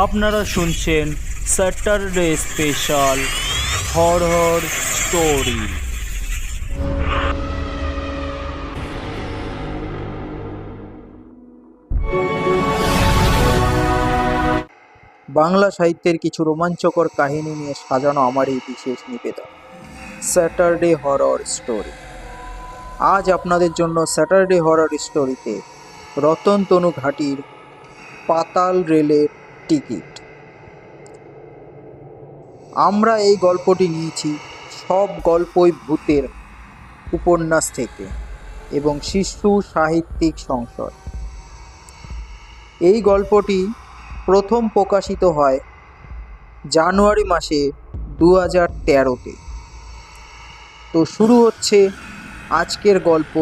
আপনারা শুনছেন Saturday special horror story. Bangla সাহিত্যের কিছু রোমাঞ্চকর কাহিনী নিয়ে সাজানো আমার এই বিশেষ নিবেদন, স্যাটারডে হরর স্টোরি। আজ আপনাদের জন্য স্যাটারডে হরর স্টোরিতে রতন তনু ঘাটির পাতাল রেলের টিকিট। আমরা এই গল্পটি নিয়েছি সব গল্পই ভূতের উপন্যাস থেকে এবং শিশু সাহিত্যিক সংসদ। এই গল্পটি প্রথম প্রকাশিত হয় জানুয়ারি মাসে দু হাজার তেরোতে। তো শুরু হচ্ছে আজকের গল্প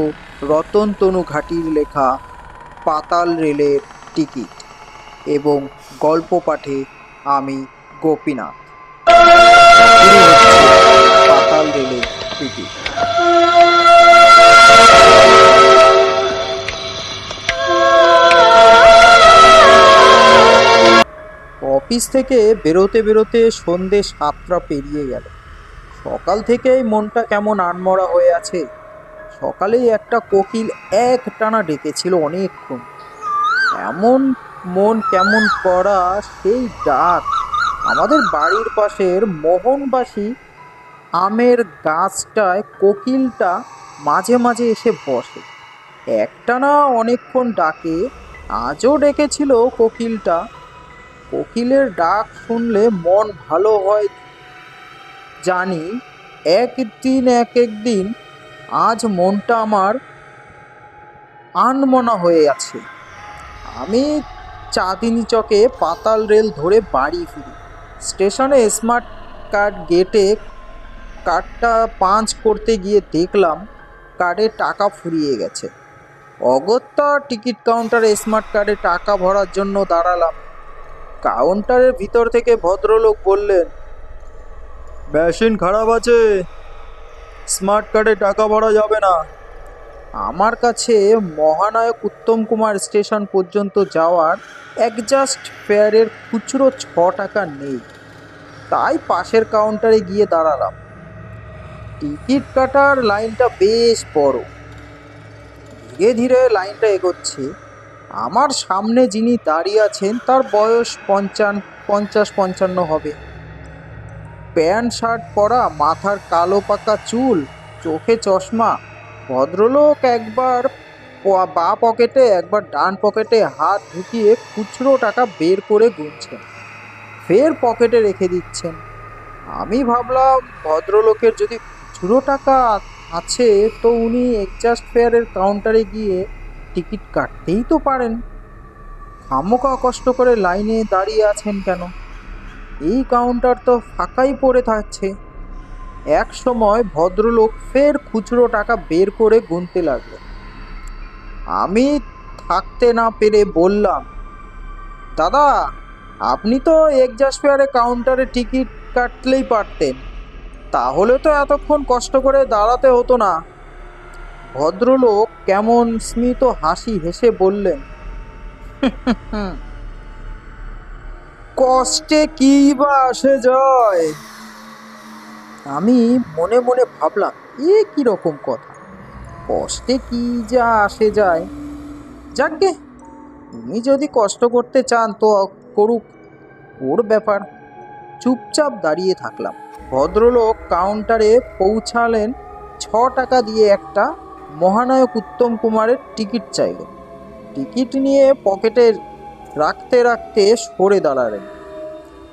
রতন তনু ঘাটির লেখা পাতাল রেলের টিকিট। এবং গল্প পাঠে আমি গোপীনাথ। পাতাল অফিস থেকে বেরোতে বেরোতে সন্ধে সাতটা পেরিয়ে গেল। সকাল থেকেই মনটা কেমন আনমরা হয়ে আছে। সকালেই একটা কোকিল এক টানা ডেকেছিল অনেকক্ষণ। এমন মন কেমন করা সেই ডাক। আমাদের বাড়ির পাশের মোহনবাসী আমের গাছটায় কোকিলটা মাঝে মাঝে এসে বসে। একটানা অনেকক্ষণ ডাকে, আজও ডেকেছিল কোকিলটা। কোকিলের ডাক শুনলে মন ভালো হয়। জানি একদিন এক একদিন আজ মনটা আমার আনমনা হয়ে আছে। আমি চাঁদিনী চকে পাতাল রেল ধরে বাড়ি ফিরি। স্টেশনে স্মার্ট কার্ড গেটে কার্ডটা পাঞ্চ করতে গিয়ে দেখলাম কার্ডে টাকা ফুরিয়ে গেছে। অগত্যা টিকিট কাউন্টারে স্মার্ট কার্ডে টাকা ভরার জন্য দাঁড়ালাম। কাউন্টারের ভিতর থেকে ভদ্রলোক বললেন, মেশিন খারাপ আছে। স্মার্ট কার্ডে টাকা ভরা যাবে না। আমার কাছে মহানায়ক উত্তম কুমার স্টেশন পর্যন্ত যাওয়ার অ্যাডজাস্ট ফেয়ারের খুচরো ছ টাকা নেই। তাই পাশের কাউন্টারে গিয়ে দাঁড়ালাম। টিকিট কাটার লাইনটা বেশ বড়। ধীরে ধীরে লাইনটা এগোচ্ছে। আমার সামনে যিনি দাঁড়িয়ে আছেন, তার বয়স পঞ্চান, পঞ্চাশ পঞ্চান্ন হবে। প্যান্ট শার্ট পরা, মাথার কালো পাকা চুল, চোখে চশমা ভদ্রলোক একবার বা পকেটে, একবার ডান পকেটে হাত ঢুকিয়ে খুচরো টাকা বের করে গুনছেন। ফের পকেটে রেখে দিচ্ছেন। আমি ভাবলাম, ভদ্রলোকের যদি খুচরো টাকা আছে, তো উনি এক্সাস্ট ফেয়ারের কাউন্টারে গিয়ে টিকিট কাটতেই তো পারেন। খামোকা কষ্ট করে লাইনে দাঁড়িয়ে আছেন কেন? এই কাউন্টার তো ফাঁকাই পড়ে থাকছে। এক সময় ভদ্রলোক ফের খুচরো টাকা বের করে গুনতে লাগল। আমি থাকতে না পেরে বললাম, দাদা, আপনি তো এক্সাস্ট ফেয়ারে কাউন্টারে টিকিট কাটলেই পারতেন। তাহলে তো এতক্ষণ কষ্ট করে দাঁড়াতে হতো না। ভদ্রলোক কেমন স্মিত হাসি হেসে বললেন, কষ্টে কি বা আসে যায়? আমি মনে মনে ভাবলাম, এ কি রকম কথা? কষ্টে কি যা আসে যায়। যাকগে উনি যদি কষ্ট করতে চান তো করুক। ওর ব্যাপার। চুপচাপ দাঁড়িয়ে থাকলাম। ভদ্রলোক কাউন্টারে পৌঁছালেন, ছ টাকা দিয়ে একটা মহানায়ক উত্তম কুমারের টিকিট চাইলেন। টিকিট নিয়ে পকেটে রাখতে রাখতে সরে দাঁড়ালেন।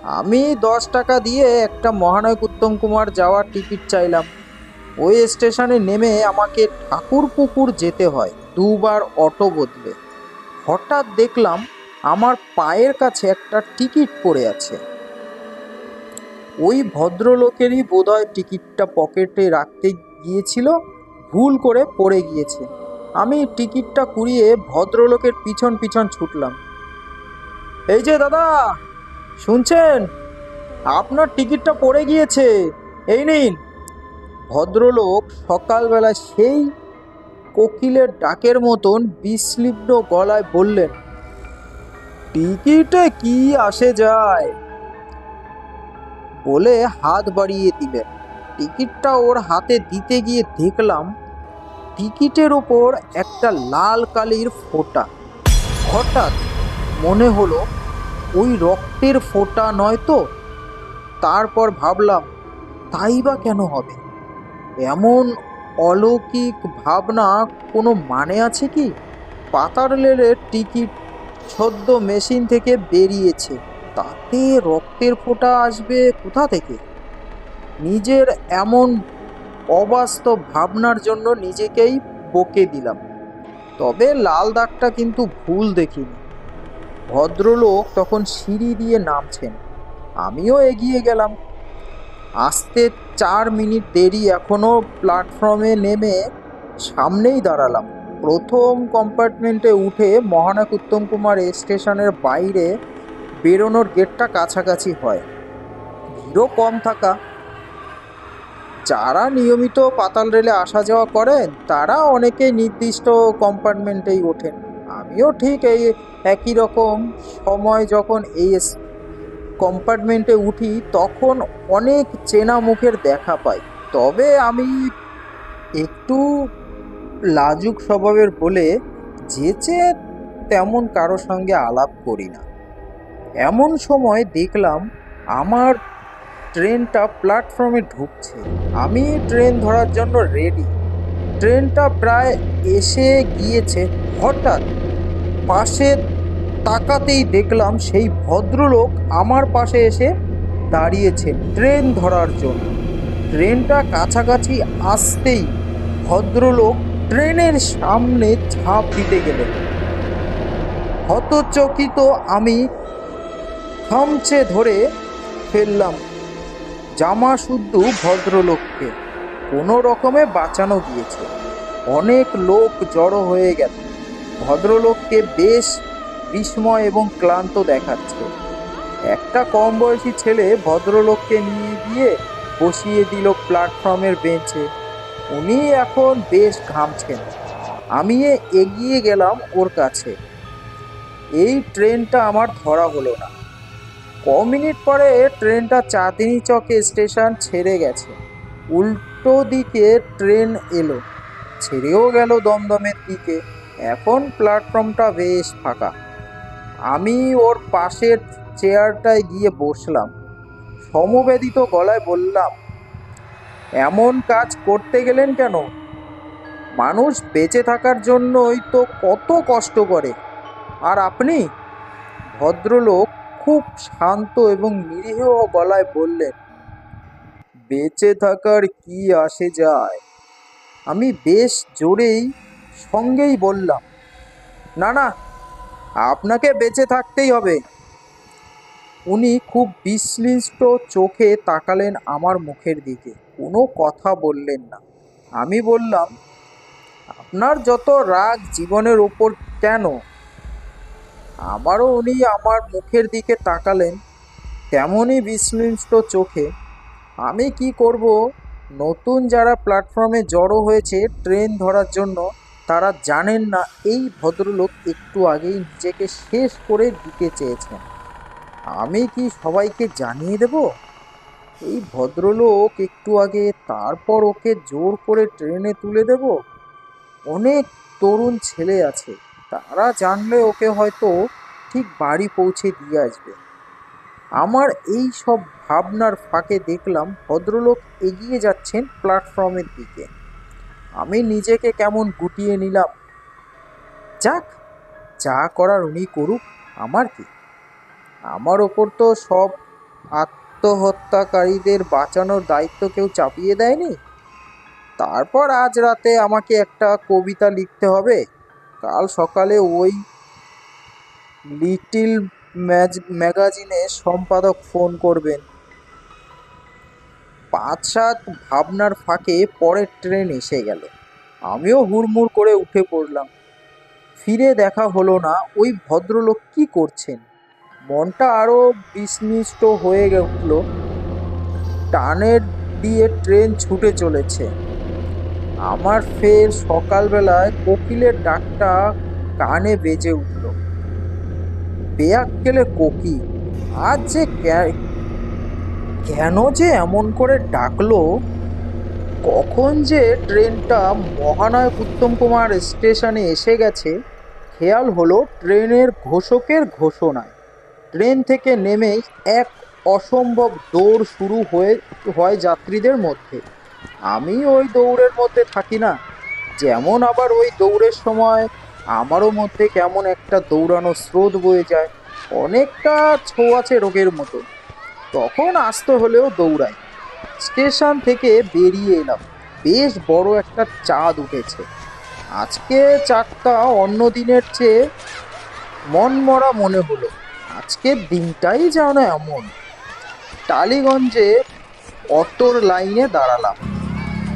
আমি দশ টাকা দিয়ে একটা মহানায়ক উত্তম কুমার যাওয়ার টিকিট চাইলাম। ওই স্টেশনে নেমে আমাকে ঠাকুরপুকুর যেতে হয়, দুবার অটো বদলে। হঠাৎ দেখলাম আমার পায়ের কাছে একটা টিকিট পড়ে আছে। ওই ভদ্রলোকেরই বোধহয় টিকিটটা পকেটে রাখতে গিয়েছিল, ভুল করে পড়ে গিয়েছে। আমি টিকিটটা কুড়িয়ে ভদ্রলোকের পিছন পিছন ছুটলাম। এই যে দাদা! শুনছেন? আপনার টিকিটটা পড়ে গিয়েছে। এই নিন। ভদ্রলোক সকালবেলা সেই কোকিলের ডাকের মতন বিস্লিপ্ত গলায় বললেন, টিকিটে কি আসে যায়? বলে হাত বাড়িয়ে দিলেন। টিকিটটা ওর হাতে দিতে গিয়ে দেখলাম টিকিটের ওপর একটা লাল কালির ফোঁটা। হঠাৎ মনে হলো ওই রক্তের ফোঁটা নয় তো? তারপর ভাবলাম, তাই বা কেন হবে? এমন অলৌকিক ভাবনা কোনো মানে আছে কি? পাতার রেলের টিকিট সদ্য মেশিন থেকে বেরিয়েছে। তাতে রক্তের ফোঁটা আসবে কোথা থেকে? নিজের এমন অবাস্তব ভাবনার জন্য নিজেকেই বকে দিলাম। তবে লাল দাগটা কিন্তু ভুল দেখিনি। ভদ্রলোক তখন সিঁড়ি দিয়ে নামছেন। আমিও এগিয়ে গেলাম। আসতে চার মিনিট দেরি এখনও প্ল্যাটফর্মে নেমে সামনেই দাঁড়ালাম। প্রথম কম্পার্টমেন্টে উঠে মহানায়ক উত্তম কুমার স্টেশনের বাইরে বেরোনোর গেটটা কাছাকাছি হয়। ভিড়ও কম থাকা। যারা নিয়মিত পাতাল রেলে আসা যাওয়া করেন, তারা অনেকেই নির্দিষ্ট কম্পার্টমেন্টেই ওঠেন। আমিও ঠিক এই একই রকম সময় যখন এই কম্পার্টমেন্টে উঠি, তখন অনেক চেনা মুখের দেখা পাই। তবে আমি একটু লাজুক স্বভাবের বলে যেচে তেমন কারও সঙ্গে আলাপ করি না। এমন সময় দেখলাম আমার ট্রেনটা প্ল্যাটফর্মে ঢুকছে। আমি ট্রেন ধরার জন্য রেডি ট্রেনটা প্রায় এসে গিয়েছে হঠাৎ। পাশে তাকাতেই দেখলাম সেই ভদ্রলোক আমার পাশে এসে দাঁড়িয়েছে ট্রেন ধরার জন্য। ট্রেনটা কাছাকাছি আসতেই ভদ্রলোক ট্রেনের সামনে ঝাঁপ দিতে গেলেন। হতচকিত আমি খামচে ধরে ফেললাম জামা শুদ্ধ ভদ্রলোককে। কোনো রকমে বাঁচানো গিয়েছে। অনেক লোক জড়ো হয়ে গেল। ভদ্রলোককে বেশ বিস্ময় এবং ক্লান্ত দেখাচ্ছে। একটা কম বয়সী ছেলে ভদ্রলোককে নিয়ে গিয়ে বসিয়ে দিল প্ল্যাটফর্মের বেঞ্চে। উনি এখন বেশ ঘামছেন। আমি এগিয়ে গেলাম ওর কাছে। এই ট্রেনটা আমার ধরা হলো না। ক মিনিট পরে ট্রেনটা চাঁদনি চকে স্টেশন ছেড়ে গেছে। উল্টো দিকে ট্রেন এলো। ছেড়েও গেল দমদমের দিকে। এখন প্ল্যাটফর্মটা বেশ ফাঁকা। আমি ওর পাশের চেয়ারটায় গিয়ে বসলাম। সমবেদিত গলায় বললাম, এমন কাজ করতে গেলেন কেন? মানুষ বেঁচে থাকার জন্যই তো কত কষ্ট করে। আর আপনি? ভদ্রলোক খুব শান্ত এবং নিরীহ গলায় বললেন, বেঁচে থাকার কি আসে যায়? আমি বেশ জোরেই সঙ্গেই বললাম, না না, আপনাকে বেঁচে থাকতেই হবে। উনি খুব বিশ্লিষ্ট চোখে তাকালেন আমার মুখের দিকে। কোনো কথা বললেন না। আমি বললাম, আপনার যত রাগ জীবনের ওপর কেন? আবারও উনি আমার মুখের দিকে তাকালেন তেমনই বিশ্লিষ্ট চোখে। আমি কি করব? নতুন যারা প্ল্যাটফর্মে জড়ো হয়েছে ট্রেন ধরার জন্য তারা জানেন না, এই ভদ্রলোক একটু আগেই নিজেকে শেষ করে দিতে চেয়েছেন। আমি কি সবাইকে জানিয়ে দেব? এই ভদ্রলোক একটু আগে তারপর ওকে জোর করে ট্রেনে তুলে দেব? অনেক তরুণ ছেলে আছে, তারা জানলে ওকে হয়তো ঠিক বাড়ি পৌঁছে দিয়ে আসবে। আমার এই সব ভাবনার ফাঁকে দেখলাম ভদ্রলোক এগিয়ে যাচ্ছেন প্ল্যাটফর্মের দিকে। আমি নিজেকে কেমন গুটিয়ে নিলাম? যাক, যা করার উনি করুক, আমার কি? আমার ওপর তো সব আত্মহত্যাকারীদের বাঁচানোর দায়িত্ব কেউ চাপিয়ে দেয়নি? তারপর আজ রাতে আমাকে একটা কবিতা লিখতে হবে। কাল সকালে ওই লিটিল ম্যাজ ম্যাগাজিনে সম্পাদক ফোন করবেন। পাঁচ সাত ভাবনার ফাঁকে পরের ট্রেন এসে গেল। আমিও হুড়মুড় করে উঠে পড়লাম। ফিরে দেখা হলো না, ওই ভদ্রলোক কি করছেন? মনটা আরও বিস্মিষ্ট হয়ে উঠল। টানের দিয়ে ট্রেন ছুটে চলেছে। আমার ফের সকালবেলায় কোকিলের ডাকটা কানে বেজে উঠল। বেয়াক্কেলে কোকি আজ যে কেন যে এমন করে ডাকলো? কখন যে ট্রেনটা মহানায়ক উত্তম কুমার স্টেশনে এসে গেছে, খেয়াল হলো ট্রেনের ঘোষকের ঘোষণায়। ট্রেন থেকে নেমেই এক অসম্ভব দৌড় শুরু হয়ে, হয় যাত্রীদের মধ্যে। আমি ওই দৌড়ের মধ্যে থাকি না। যেমন আবার ওই দৌড়ের সময় আমারও মধ্যে কেমন একটা দৌড়ানো স্রোত বয়ে যায়। অনেকটা ছোঁয়াচে রোগের মতো। তখন আসতে হলেও দৌড়াই। স্টেশন থেকে বেরিয়ে এলাম। বেশ বড় একটা চাঁদ উঠেছে। আজকে চাঁদটা অন্য দিনের চেয়ে মনমরা মনে হলো। আজকের দিনটাই যেন এমন। টালিগঞ্জে অটোর লাইনে দাঁড়ালাম।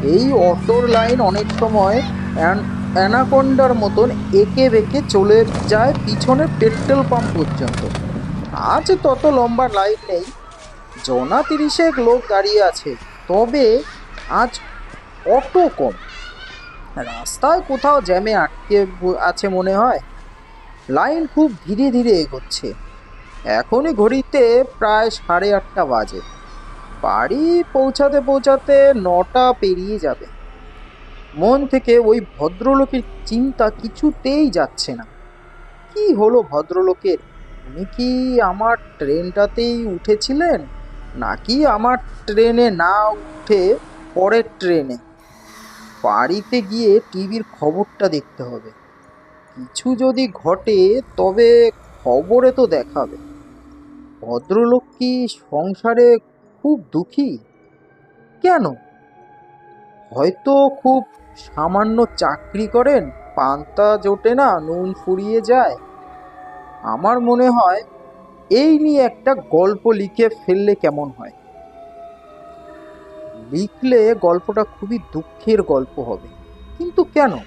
এই অটোর লাইন অনেক সময় অ্যান- অ্যানাকোন্ডার মতন এঁকে বেঁকে চলে যায় পিছনে পেট্রোল পাম্প পর্যন্ত। আজ তত লম্বা লাইন নেই। জনা তিরিশেক লোক দাঁড়িয়ে আছে। তবে আজ অটো কম। রাস্তায় কোথাও জ্যামে আটকে আছে মনে হয়। লাইন খুব ধীরে ধীরে এগোচ্ছে। এখনই ঘড়িতে প্রায় সাড়ে আটটা বাজে। বাড়ি পৌঁছাতে পৌঁছাতে নটা পেরিয়ে যাবে। মন থেকে ওই ভদ্রলোকের চিন্তা কিছুতেই যাচ্ছে না। কি হলো ভদ্রলোকের? উনি কি আমার ট্রেনটাতেই উঠেছিলেন? নাকি আমার ট্রেনে না উঠে পরের ট্রেনে? বাড়িতে গিয়ে টিভির খবরটা দেখতে হবে। কিছু যদি ঘটে, তবে খবরে তো দেখাবে। ভদ্রলোক কি সংসারে খুব দুঃখী? কেন? হয়তো খুব সামান্য চাকরি করেন, পান্তা জোটে না, নুন ফুরিয়ে যায়। আমার মনে হয় এই নিয়ে একটা গল্প লিখে ফেললে কেমন হয়? লিখলে গল্পটা খুবই দুঃখের গল্প হবে। কিন্তু কেন?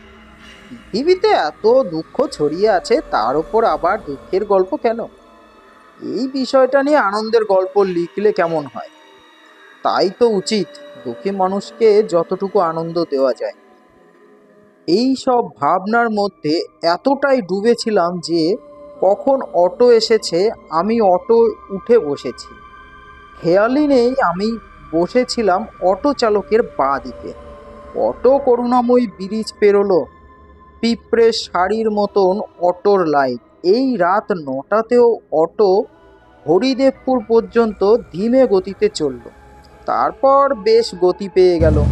পৃথিবীতে এত দুঃখ ছড়িয়ে আছে, তার উপর আবার দুঃখের গল্প কেন? এই বিষয়টা নিয়ে আনন্দের গল্প লিখলে কেমন হয়? তাই তো উচিত দুঃখী মানুষকে যতটুকু আনন্দ দেওয়া যায়। এই সব ভাবনার মধ্যে এতটাই ডুবেছিলাম যে কখন অটো এসেছে, আমি অটো উঠে বসেছি। খেয়ালই নেই, আমি বসেছিলাম অটো চালকের বাঁ দিকে। অটো করুণাময়ী ব্রিজ পেরোলো। পিঁপড়ে শাড়ির মতন অটোর লাইট। এই রাত নটাতেও অটো হরিদেবপুর পর্যন্ত ধীমে গতিতে চলল। তারপর বেশ গতি পেয়ে গেল।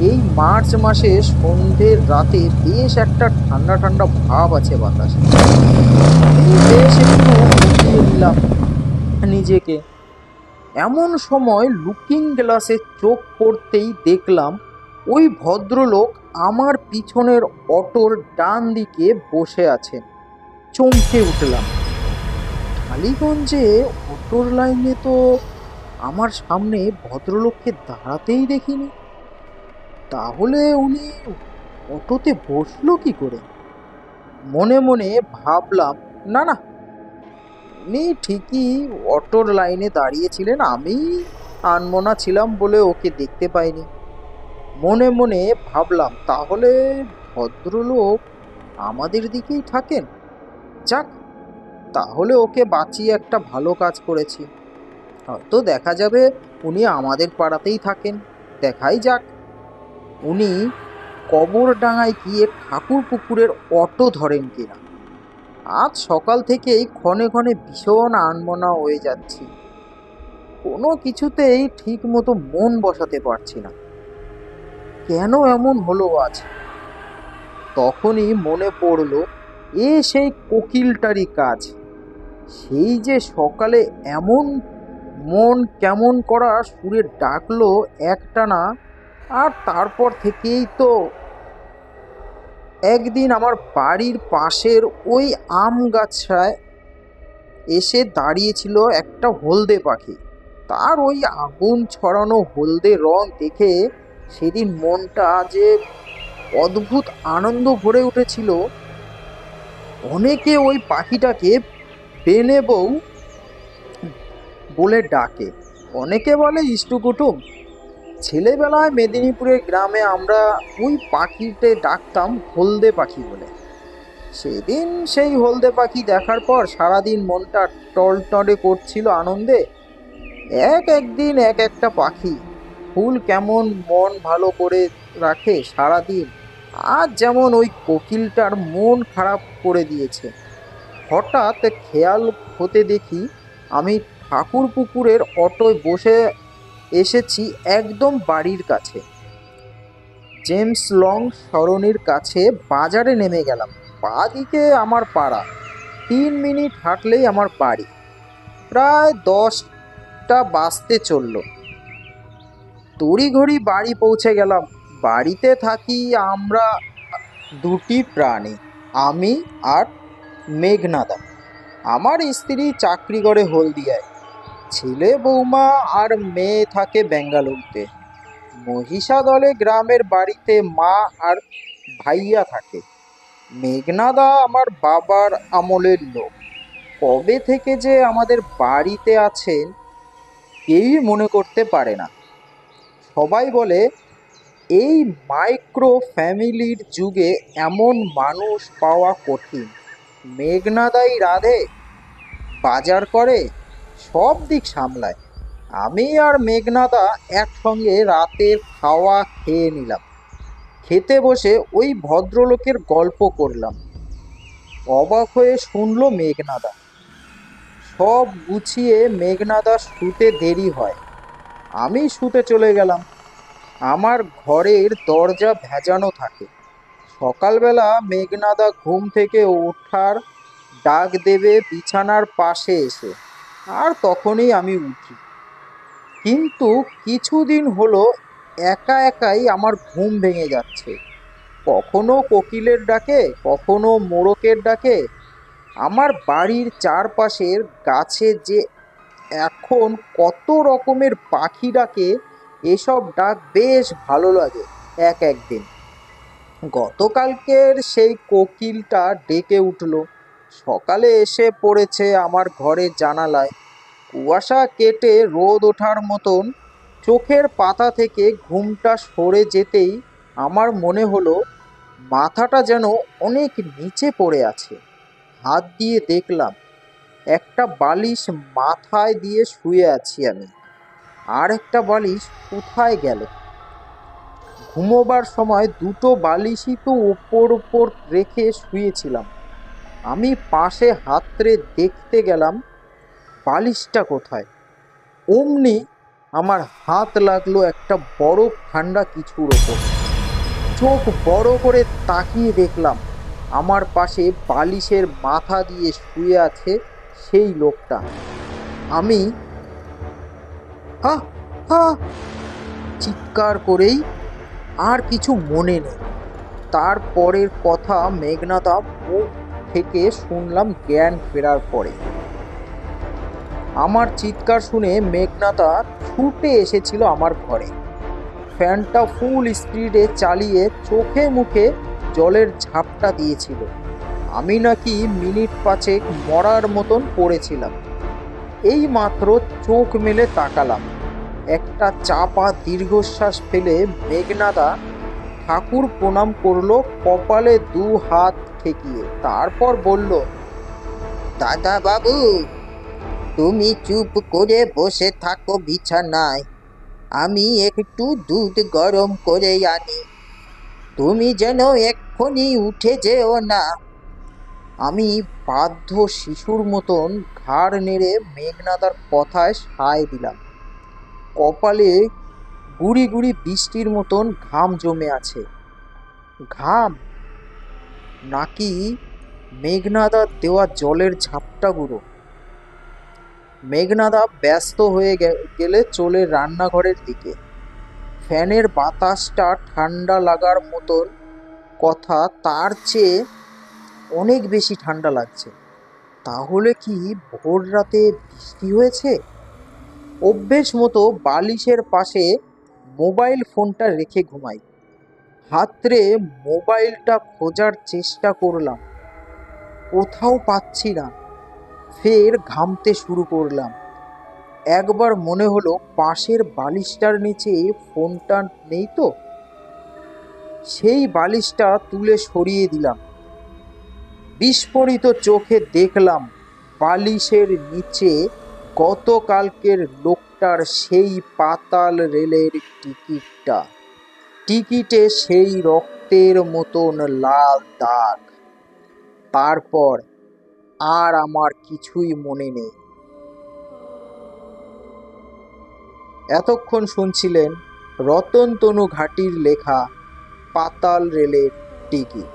এই মার্চ মাসে সন্ধ্যের রাতে বেশ একটা ঠান্ডা ঠান্ডা ভাব আছে বাতাসে। বেশ একটু নিলাম নিজেকে। এমন সময় লুকিং গ্লাসে চোখ পড়তেই দেখলাম ওই ভদ্রলোক আমার পিছনের অটোর ডান দিকে বসে আছেন। চমকে উঠলাম। টালিগঞ্জে অটোর লাইনে তো আমার সামনে ভদ্রলোককে দাঁড়াতেই দেখিনি। তাহলে উনি অটোতে বসল কি করে? মনে মনে ভাবলাম, না না, উনি ঠিকই অটোর লাইনে দাঁড়িয়েছিলেন, আমি আনমনা ছিলাম বলে ওকে দেখতে পাইনি। মনে মনে ভাবলাম, তাহলে ভদ্রলোক আমাদের দিকেই থাকেন? যাক, তাহলে ওকে বাঁচিয়ে একটা ভালো কাজ করেছি। হয়তো দেখা যাবে উনি আমাদের পাড়াতেই থাকেন। দেখাই যাক। উনি কবরডাঙ্গায় গিয়ে ঠাকুর পুকুরের অটো ধরেন কিনা। আজ সকাল থেকেই ক্ষণে ক্ষণে ভীষণ আনমনা হয়ে যাচ্ছি। কোনো কিছুতেই ঠিক মতো মন বসাতে পারছি না। কেন এমন হলো আজ? তখনই মনে পড়ল, এ সেই কোকিলটারই কাজ। সেই যে সকালে এমন মন কেমন করা সুরে ডাকলো একটানা আর তারপর থেকেই তো একদিন আমার বাড়ির পাশের ওই আম গাছটায় এসে দাঁড়িয়েছিল একটা হলদে পাখি। তার ওই আগুন ছড়ানো হলদে রং দেখে সেদিন মনটা যে অদ্ভুত আনন্দ ভরে উঠেছিল। অনেকে ওই পাখিটাকে বেনে বউ বলে ডাকে। অনেকে বলে ইষ্টকুটুম ছেলেবেলায় মেদিনীপুরের গ্রামে আমরা ওই পাখিতে ডাকতাম হলদে পাখি বলে। সেদিন সেই হলদে পাখি দেখার পর সারাদিন মনটা টলটলে করছিল আনন্দে। এক একদিন এক একটা পাখি, ফুল কেমন মন ভালো করে রাখে সারাদিন। আজ যেমন ওই কোকিলটার মন খারাপ করে দিয়েছে। হঠাৎ খেয়াল হতে দেখি আমি ঠাকুর পুকুরের অটোয় বসে এসেছি একদম বাড়ির কাছে। জেমস লং সরণির কাছে বাজারে নেমে গেলাম। বাদিকে আমার পাড়া। তিন মিনিট হাঁটলেই আমার বাড়ি। প্রায় দশটা বাজতে চলল। তড়িঘড়ি বাড়ি পৌঁছে গেলাম। বাড়িতে থাকি আমরা দুটি প্রাণী, আমি আর মেঘনাদা। আমার স্ত্রী চাকরি করে হলদিয়ায়। ছেলে বৌমা আর মেয়ে থাকে বেঙ্গালুরুতে মহিষা দলে গ্রামের বাড়িতে মা আর ভাইয়া থাকে। মেঘনাদা আমার বাবার আমলের লোক। কবে থেকে যে আমাদের বাড়িতে আছেন, কেউই মনে করতে পারে না। সবাই বলে, এই মাইক্রো ফ্যামিলির যুগে এমন মানুষ পাওয়া কঠিন। মেঘনাদাই রাধে, বাজার করে সব দিক সামলায়। আমি আর মেঘনাদা একসঙ্গে রাতের খাওয়া খেয়ে নিলাম। খেতে বসে ওই ভদ্রলোকের গল্প করলাম। অবাক হয়ে শুনলো মেঘনাদা। সব গুছিয়ে মেঘনাদা শুতে দেরি হয়। আমি শুতে চলে গেলাম। আমার ঘরের দরজা ভেজানো থাকে। সকালবেলা মেঘনাদা ঘুম থেকে ওঠার ডাক দেবে বিছানার পাশে এসে। আর তখনই আমি উঠি। কিন্তু কিছুদিন হলো একা একাই আমার ঘুম ভেঙে যাচ্ছে। কখনো কোকিলের ডাকে, কখনো মোড়কের ডাকে। আমার বাড়ির চারপাশের গাছে যে এখন কত রকমের পাখি ডাকে, এসব ডাক বেশ ভালো লাগে এক একদিন। গতকালকের সেই কোকিলটা ডেকে উঠল। সকালে এসে পড়েছে আমার ঘরের জানালায়। কুয়াশা কেটে রোদ ওঠার মতন চোখের পাতা থেকে ঘুমটা সরে যেতেই আমার মনে হলো, মাথাটা যেন অনেক নিচে পড়ে আছে। হাত দিয়ে দেখলাম, একটা বালিশ মাথায় দিয়ে শুয়ে আছি আমি। আর একটা বালিশ কোথায় গেল? ঘুমোবার সময় দুটো বালিশই তো ওপর ওপর রেখে শুয়েছিলাম। আমি পাশে হাতড়ে দেখতে গেলাম, বালিশটা কোথায়? অমনি আমার হাত লাগল একটা বড় ঠান্ডা কিছুর ওপর। চোখ বড় করে তাকিয়ে দেখলাম, আমার পাশে বালিশের মাথা দিয়ে শুয়ে আছে সেই লোকটা। আমি চিৎকার করেই আর কিছু মনে নেই। তারপরের কথা মেঘনাদা মুখ থেকে শুনলাম জ্ঞান ফেরার পরে। আমার চিৎকার শুনে মেঘনাদা ছুটে এসেছিল আমার ঘরে। ফ্যানটা ফুল স্পিডে চালিয়ে চোখে মুখে জলের ঝাপটা দিয়েছিল। আমি নাকি মিনিট পাঁচেক মরার মতন পড়েছিলাম। এই মাত্র চোখ মেলে তাকালাম। একটা চাপা দীর্ঘশ্বাস ফেলে মেঘনাদা ঠাকুর প্রণাম করল, কপালে দু হাত ঠেকিয়ে তারপর বলল দাদা বাবু তুমি চুপ করে বসে থাকো বিছানায়। আমি একটু দুধ গরম করে আনি। তুমি যেন এক্ষুনি উঠে যেও না। আমি বাধ্য শিশুর মতন ঘাড় নেড়ে মেঘনাদার কথায় সায় দিলাম। কপালে গুড়ি গুড়ি বৃষ্টির মতন ঘাম জমে আছে। ঘাম নাকি মেঘনাদার দেওয়া জলের ঝাপটাগুলো মেঘনাদা ব্যস্ত হয়ে গেলে চলে রান্নাঘরের দিকে। ফ্যানের বাতাসটা ঠান্ডা লাগার মতন কথা তার চেয়ে অনেক বেশি ঠান্ডা লাগছে। তাহলে কি ভোর রাতে বৃষ্টি হয়েছে? অভ্যেস মতো বালিশের পাশে মোবাইল ফোনটা রেখে ঘুমাই। হাতরে মোবাইলটা খোঁজার চেষ্টা করলাম। কোথাও পাচ্ছি না। ফের ঘামতে শুরু করলাম। একবার মনে হলো পাশের বালিশটার নিচে ফোনটা নেই তো? সেই বালিশটা তুলে সরিয়ে দিলাম। বিস্ফোরিত চোখে দেখলাম বালিশের নিচে গতকালকের লোকটার সেই পাতাল রেলের টিকিটটা। টিকিটে সেই রক্তের মতন লাল দাগ। তারপর আর আমার কিছুই মনে নেই। এতক্ষণ শুনছিলেন রতন তনু ঘাটির লেখা পাতাল রেলের টিকিট।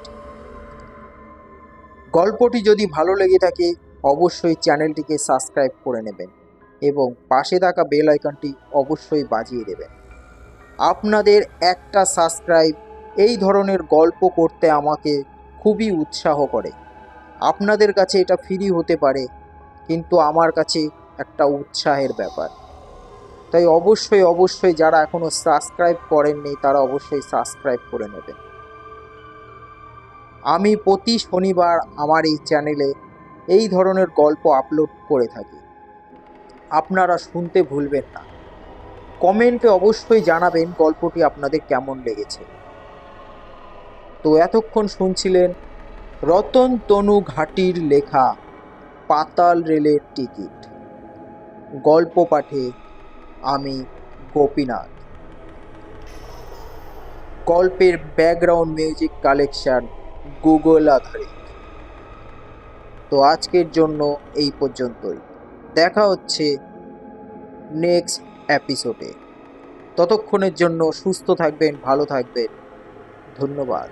গল্পটি যদি ভালো লেগে থাকে, অবশ্যই চ্যানেলটিকে সাবস্ক্রাইব করে নেবেন এবং পাশে থাকা বেল আইকনটি অবশ্যই বাজিয়ে দেবেন। আপনাদের একটা সাবস্ক্রাইব এই ধরনের গল্প করতে আমাকে খুবই উৎসাহ করে। আপনাদের কাছে এটা ফ্রি হতে পারে, কিন্তু আমার কাছে একটা উৎসাহের ব্যাপার। তাই অবশ্যই অবশ্যই যারা এখনও সাবস্ক্রাইব করেননি, তারা অবশ্যই সাবস্ক্রাইব করে নেবেন। আমি প্রতি শনিবার আমার এই চ্যানেলে এই ধরনের গল্প আপলোড করে থাকি। আপনারা শুনতে ভুলবেন না। কমেন্টে অবশ্যই জানাবেন গল্পটি আপনাদের কেমন লেগেছে। তো এতক্ষণ শুনছিলেন রতন তনু ঘাটির লেখা পাতাল রেলের টিকিট। গল্প পাঠে আমি গোপীনাথ। গল্পের ব্যাকগ্রাউন্ড মিউজিক কালেকশন গুগল আধারিত। তো আজকের জন্য এই পর্যন্তই। দেখা হচ্ছে নেক্সট এপিসোডে ততক্ষণের জন্য সুস্থ থাকবেন ভালো থাকবেন। ধন্যবাদ।